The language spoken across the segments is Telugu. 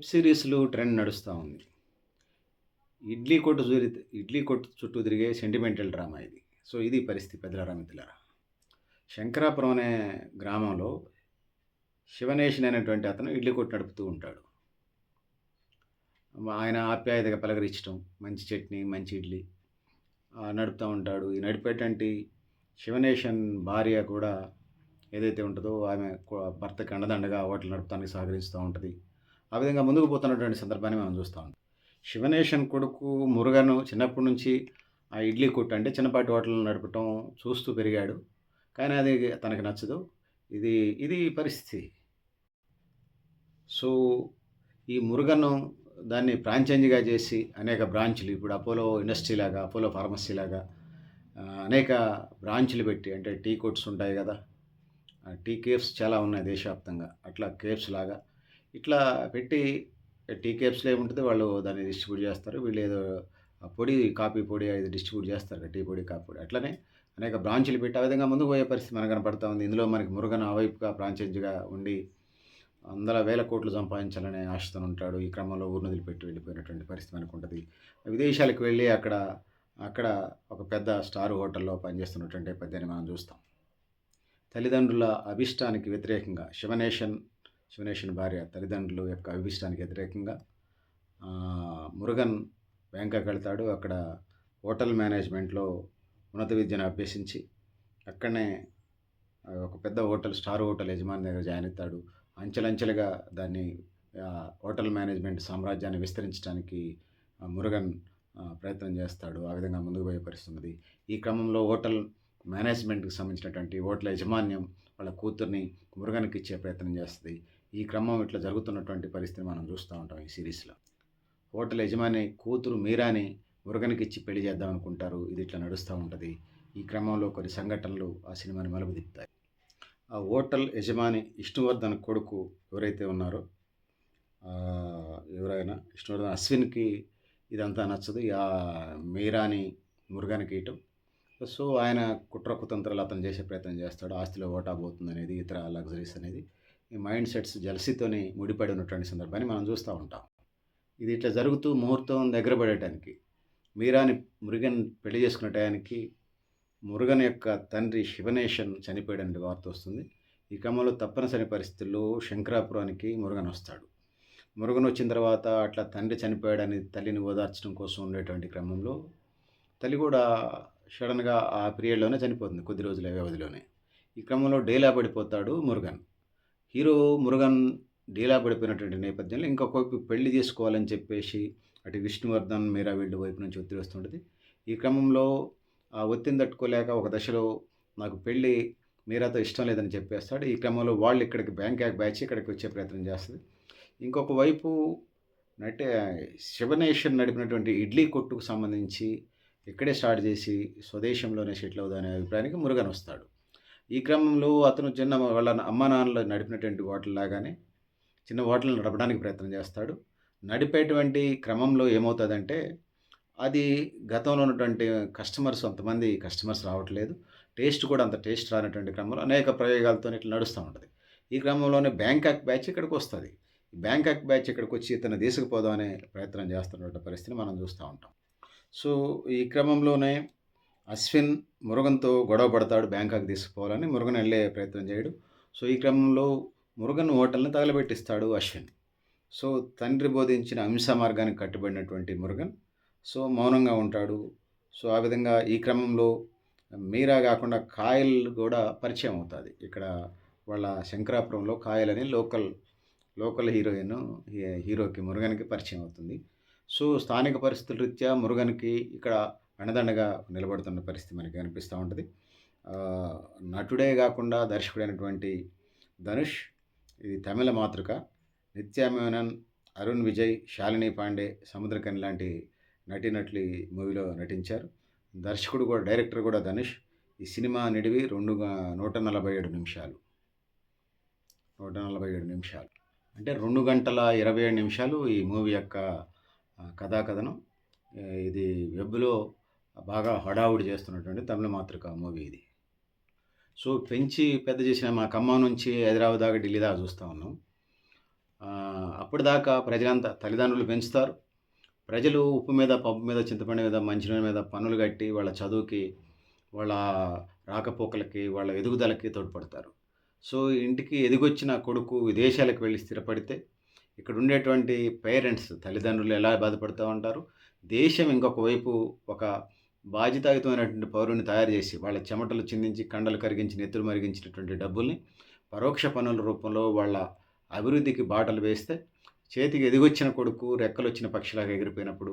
వెబ్ సిరీస్లు ట్రెండ్ నడుస్తూ ఉంది. ఇడ్లీ కొట్టు చూరి ఇడ్లీ కొట్టు చుట్టూ తిరిగే సెంటిమెంటల్ డ్రామా ఇది. సో ఇది పరిస్థితి పెద్దలారా మిత్రులారా? శంకరాపురం అనే గ్రామంలో శివనేషన్ అనేటువంటి అతను ఇడ్లీ కొట్టు నడుపుతూ ఉంటాడు. ఆయన ఆప్యాయతగా పలకరించడం మంచి చట్నీ మంచి ఇడ్లీ నడుపుతూ ఉంటాడు. ఈ నడిపేటువంటి శివనేషన్ భార్య కూడా ఏదైతే ఉంటుందో ఆమె భర్తకి అండదండగా హోటల్ నడపడానికి సహకరిస్తూ ఉంటుంది. ఆ విధంగా ముందుకు పోతున్నటువంటి సందర్భాన్ని మనం చూస్తూ ఉంటాం శివనేషన్ కొడుకు మురుగను చిన్నప్పటి నుంచి ఆ ఇడ్లీ కొట్టు అంటే చిన్నపాటి హోటల్ నడపటం చూస్తూ పెరిగాడు. కానీ అది తనకి నచ్చదు. ఇది ఇది పరిస్థితి. సో ఈ మురుగను దాన్ని ఫ్రాంచైజీగా చేసి అనేక బ్రాంచ్లు ఇప్పుడు అపోలో ఇండస్ట్రీ లాగా అపోలో ఫార్మసీ లాగా అనేక బ్రాంచ్లు పెట్టి అంటే టీ కోట్స్ ఉంటాయి కదా ఆ, టీ కేఫ్స్ చాలా ఉన్నాయి దేశవ్యాప్తంగా. అట్లా కేఫ్స్ లాగా ఇట్లా పెట్టి టీ కేఫ్స్లో ఏముంటుంది? వాళ్ళు దాన్ని డిస్ట్రిబ్యూట్ చేస్తారు. వీళ్ళు ఏదో పొడి కాఫీ పొడి అది డిస్ట్రిబ్యూట్ చేస్తారు. టీ పొడి కాఫీ పొడి అట్లనే అనేక బ్రాంచ్లు పెట్టి ఆ విధంగా ముందుకు పోయే పరిస్థితి మనకు కనపడతా ఉంది. ఇందులో మనకి మురుగన్ వైపుగా ఫ్రాంచైజీగా ఉండి వందల వేల కోట్లు సంపాదించాలనే ఆశతో ఉంటాడు. ఈ క్రమంలో ఊరిని పెట్టి వెళ్ళిపోయినటువంటి పరిస్థితి మనకు ఉంటుంది. విదేశాలకు వెళ్ళి అక్కడ అక్కడ ఒక పెద్ద స్టార్ హోటల్లో పనిచేస్తున్నటువంటి నేపథ్యాన్ని మనం చూస్తాం. తల్లిదండ్రుల అభిష్టానికి వ్యతిరేకంగా శివనేషన్ శివనేషన్ భార్య తల్లిదండ్రుల యొక్క అభిష్టానికి వ్యతిరేకంగా మురుగన్ బ్యాంకాక్ వెళ్తాడు. అక్కడ హోటల్ మేనేజ్మెంట్లో ఉన్నత విద్యను అభ్యసించి అక్కడనే ఒక పెద్ద హోటల్ స్టార్ హోటల్ యజమాని దగ్గర జాయిన్ అవుతాడు. అంచెలంచెలుగా దాన్ని హోటల్ మేనేజ్మెంట్ సామ్రాజ్యాన్ని విస్తరించడానికి మురుగన్ ప్రయత్నం చేస్తాడు. ఆ విధంగా ముందుకు పోయే ఈ క్రమంలో హోటల్ మేనేజ్మెంట్కి సంబంధించినటువంటి హోటల్ యాజమాన్యం వాళ్ళ కూతుర్ని మురుగన్కి ఇచ్చే ప్రయత్నం చేస్తుంది. ఈ క్రమం ఇట్లా జరుగుతున్నటువంటి పరిస్థితిని మనం చూస్తూ ఉంటాం ఈ సిరీస్లో. హోటల్ యజమాని కూతురు మీరాని మురుగనికి ఇచ్చి పెళ్ళి చేద్దాం అనుకుంటారు. ఇది ఇట్లా నడుస్తూ ఉంటుంది. ఈ క్రమంలో కొన్ని సంఘటనలు ఆ సినిమాని మలుపు ఆ హోటల్ యజమాని విష్ణువర్ధన్ కొడుకు ఎవరైతే ఉన్నారో ఎవరైనా విష్ణువర్ధన్ అశ్విన్కి ఇదంతా నచ్చదు. ఆ మీరాని మురుగానికి ఇయటం సో ఆయన కుట్ర కుతంత్రాలు అతను చేసే ప్రయత్నం చేస్తాడు. ఆస్తిలో ఓటా పోతుంది అనేది ఇతర లగ్జరీస్ అనేది. ఈ మైండ్ సెట్స్ జలసితోనే ముడిపడి ఉన్నటువంటి సందర్భాన్ని మనం చూస్తూ ఉంటాం. ఇది ఇట్లా జరుగుతూ ముహూర్తం దగ్గర పడేటానికి మీరాని మురుగన్ పెళ్ళి చేసుకునే టయానికి మురుగన్ యొక్క తండ్రి శివనేషన్ చనిపోయాడనే వార్త వస్తుంది. ఈ క్రమంలో తప్పనిసరి పరిస్థితుల్లో శంకరాపురానికి మురుగన్ వస్తాడు. మురుగన్ వచ్చిన తర్వాత అట్లా తండ్రి చనిపోయాడని తల్లిని ఓదార్చడం కోసం ఉండేటువంటి క్రమంలో తల్లి కూడా సడన్గా ఆ పీరియడ్లోనే చనిపోతుంది కొద్ది రోజుల వ్యవధిలోనే. ఈ క్రమంలో డేలా పడిపోతాడు మురుగన్. హీరో మురుగన్ డీలా పడిపోయినటువంటి నేపథ్యంలో ఇంకొక వైపు పెళ్ళి చేసుకోవాలని చెప్పేసి అటు విష్ణువర్ధన్ మీరా వీళ్ళ వైపు నుంచి ఒత్తిడి వస్తుంటుంది. ఈ క్రమంలో ఆ ఒత్తిడిని తట్టుకోలేక ఒక దశలో నాకు పెళ్ళి మీరాతో ఇష్టం లేదని చెప్పేస్తాడు. ఈ క్రమంలో వాళ్ళు ఇక్కడికి బ్యాంక్ యాక్ బ్యాచ్ ఇక్కడికి వచ్చే ప్రయత్నం చేస్తుంది. ఇంకొక వైపు అంటే శివనేషన్ నడిపినటువంటి ఇడ్లీ కొట్టుకు సంబంధించి ఇక్కడే స్టార్ట్ చేసి స్వదేశంలోనే సెటిల్ అవుదనే అభిప్రాయానికి మురుగన్ వస్తాడు. ఈ క్రమంలో అతను చిన్న వాళ్ళ అమ్మ నాన్నలు నడిపినటువంటి హోటల్ లాగానే చిన్న హోటల్ నడపడానికి ప్రయత్నం చేస్తాడు. నడిపేటువంటి క్రమంలో ఏమవుతుందంటే అది గతంలో ఉన్నటువంటి కస్టమర్స్ అంతమంది కస్టమర్స్ రావట్లేదు. టేస్ట్ కూడా అంత టేస్ట్ రానటువంటి క్రమంలో అనేక ప్రయోగాలతో ఇట్లా నడుస్తూ ఉంటుంది. ఈ క్రమంలోనే బ్యాంకాక్ బ్యాచ్ ఇక్కడికి వస్తుంది. బ్యాంకాక్ బ్యాచ్ ఇక్కడికి వచ్చి ఇతను దేశకుపోదాం అనే ప్రయత్నం చేస్తున్నటువంటి పరిస్థితిని మనం చూస్తూ ఉంటాం. సో ఈ క్రమంలోనే అశ్విన్ మురుగన్తో గొడవ పడతాడు బ్యాంకాక్ తీసుకుపోవాలని. మురుగన్ వెళ్ళే ప్రయత్నం చేయడు. సో ఈ క్రమంలో మురుగన్ హోటల్ని తగలబెట్టిస్తాడు అశ్విన్. సో తండ్రి బోధించిన అంశ మార్గానికి కట్టుబడినటువంటి మురుగన్. సో మౌనంగా ఉంటాడు. సో ఆ విధంగా ఈ క్రమంలో మీరా కాకుండా కాయల్ కూడా పరిచయం అవుతుంది. ఇక్కడ వాళ్ళ శంకరాపురంలో కాయల్ అని లోకల్ లోకల్ హీరోయిన్ హీరోకి మురుగన్కి పరిచయం అవుతుంది. సో స్థానిక పరిస్థితుల రీత్యా మురుగన్కి ఇక్కడ అండదండగా నిలబడుతున్న పరిస్థితి మనకి కనిపిస్తూ ఉంటుంది. నటుడే కాకుండా దర్శకుడైనటువంటి ధనుష్ ఇది తమిళ మాతృక. నిత్యామేనన్ అరుణ్ విజయ్ శాలిని పాండే సముద్రకని లాంటి నటీనటులు ఈ మూవీలో నటించారు. దర్శకుడు కూడా డైరెక్టర్ కూడా ధనుష్. ఈ సినిమా నిడివి రెండు నూట నలభై ఏడు నిమిషాలు. నూట నలభై ఏడు నిమిషాలు. అంటే రెండు గంటల ఇరవై ఏడు నిమిషాలు ఈ మూవీ యొక్క కథాకథనం. ఇది వెబ్లో బాగా హడావుడి చేస్తున్నటువంటి తమిళ మాతృక మూవీ ఇది. సో పెంచి పెద్ద చేసిన మా ఖమ్మం నుంచి హైదరాబాద్ దాకా ఢిల్లీ దాకా చూస్తూ ఉన్నాం. అప్పటిదాకా ప్రజలంతా తల్లిదండ్రులు పెంచుతారు. ప్రజలు ఉప్పు మీద పప్పు మీద చింతపండు మీద మంచినీళ్ళ మీద పనులు కట్టి వాళ్ళ చదువుకి వాళ్ళ రాకపోకలకి వాళ్ళ ఎదుగుదలకి తోడ్పడతారు. సో ఇంటికి ఎదిగొచ్చిన కొడుకు విదేశాలకు వెళ్ళి స్థిరపడితే ఇక్కడ ఉండేటువంటి పేరెంట్స్ తల్లిదండ్రులు ఎలా బాధపడుతూ ఉంటారు? దేశం ఇంకొక వైపు ఒక బాధ్యతాయుతమైనటువంటి పౌరుని తయారు చేసి వాళ్ళ చెమటలు చిందించి కండలు కరిగించి నెత్తులు మరిగించినటువంటి డబ్బుల్ని పరోక్ష పనుల రూపంలో వాళ్ళ అభివృద్ధికి బాటలు వేస్తే చేతికి ఎదిగొచ్చిన కొడుకు రెక్కలు వచ్చిన పక్షిలాగా ఎగిరిపోయినప్పుడు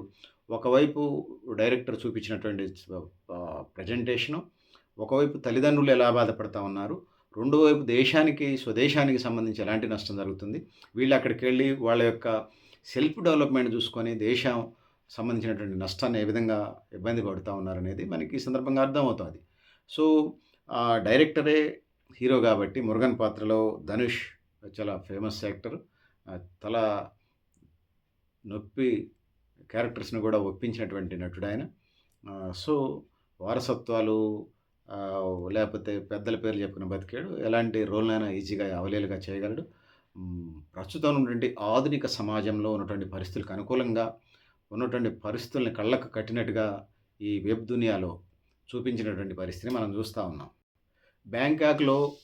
ఒకవైపు డైరెక్టర్ చూపించినటువంటి ప్రజెంటేషను ఒకవైపు తల్లిదండ్రులు ఎలా బాధపడతా ఉన్నారు రెండో వైపు దేశానికి స్వదేశానికి సంబంధించి ఎలాంటి నష్టం జరుగుతుంది వీళ్ళు అక్కడికి వెళ్ళి వాళ్ళ యొక్క సెల్ఫ్ డెవలప్మెంట్ చూసుకొని దేశం సంబంధించినటువంటి నష్టాన్ని ఏ విధంగా ఇబ్బంది పడుతూ ఉన్నారనేది మనకి ఈ సందర్భంగా అర్థమవుతుంది. సో ఆ డైరెక్టరే హీరో కాబట్టి మురుగన్ పాత్రలో ధనుష్ చాలా ఫేమస్ యాక్టర్. తల నొప్పి క్యారెక్టర్స్ని కూడా ఒప్పించినటువంటి నటుడు ఆయన సో వారసత్వాలు లేకపోతే పెద్దల పేర్లు చెప్పుకుని బతికాడు ఎలాంటి రోల్నైనా ఈజీగా అవలేలుగా చేయగలడు. ప్రస్తుతం ఉన్నటువంటి ఆధునిక సమాజంలో ఉన్నటువంటి పరిస్థితులకు అనుకూలంగా ఉన్నటువంటి పరిస్థితుల్ని కళ్ళకు కట్టినట్టుగా ఈ వెబ్ దునియాలో చూపించినటువంటి పరిస్థితిని మనం చూస్తూ ఉన్నాం. బ్యాంకాక్లో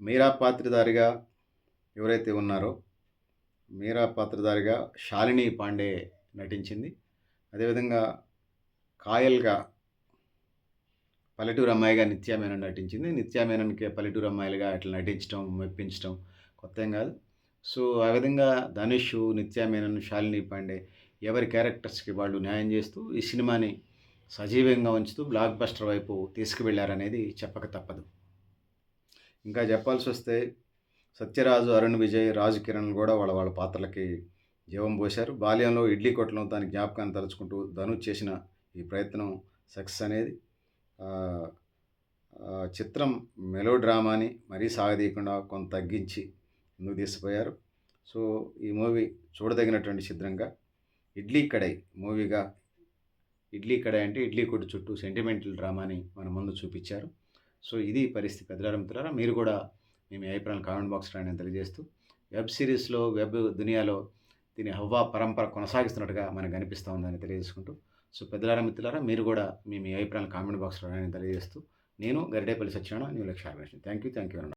మీరా పాత్రధారిగా ఎవరైతే ఉన్నారో మీరా పాత్రధారిగా శాలిని పాండే నటించింది. అదేవిధంగా కాయల్గా పల్లెటూరు అమ్మాయిగా నిత్యామేనన్ నటించింది. నిత్యామేనన్కి పల్లెటూరు అమ్మాయిలుగా అట్లా నటించడం మెప్పించడం కొత్త ఏం కాదు. సో ఆ విధంగా ధనుష్ నిత్యామేనన్ శాలిని పాండే ఎవరి క్యారెక్టర్స్కి వాళ్ళు న్యాయం చేస్తూ ఈ సినిమాని సజీవంగా ఉంచుతూ బ్లాక్ బస్టర్ వైపు తీసుకువెళ్ళారనేది చెప్పక తప్పదు. ఇంకా చెప్పాల్సి వస్తే సత్యరాజు అరుణ్ విజయ్ రాజు కిరణ్ కూడా వాళ్ళ వాళ్ళ పాత్రలకి జీవం పోశారు. బాల్యంలో ఇడ్లీ కొట్టడం దాని జ్ఞాపకాన్ని తలుచుకుంటూ ధను చేసిన ఈ ప్రయత్నం సక్సెస్ అనేది. చిత్రం మెలో డ్రామాని మరీ సాగదీయకుండా కొంత తగ్గించి ముందుకు తీసిపోయారు సో ఈ మూవీ చూడదగినటువంటి చిత్రంగా ఇడ్లీ కడై మూవీగా ఇడ్లీ కడై అంటే ఇడ్లీ కొట్టు చుట్టూ సెంటిమెంటల్ డ్రామాని మన ముందు చూపించారు. సో ఇది పరిస్థితి. పెద్దలారా మిత్రులారా మీరు కూడా మీ అభిప్రాయం కామెంట్ బాక్స్ రాని తెలియజేస్తూ వెబ్ సిరీస్లో వెబ్ దునియాలో దీని హవ్వా పరంపర కొనసాగిస్తున్నట్టుగా మనకు అనిపిస్తూ ఉందని తెలియజేసుకుంటూ సో పెద్దలారా మిత్రులారా మీరు కూడా మీ మీ అభిప్రాయాలు కామెంట్ బాక్స్లో రాని తెలియజేస్తూ నేను Garidepalli Satyanarayana new Lakshya thank you thank you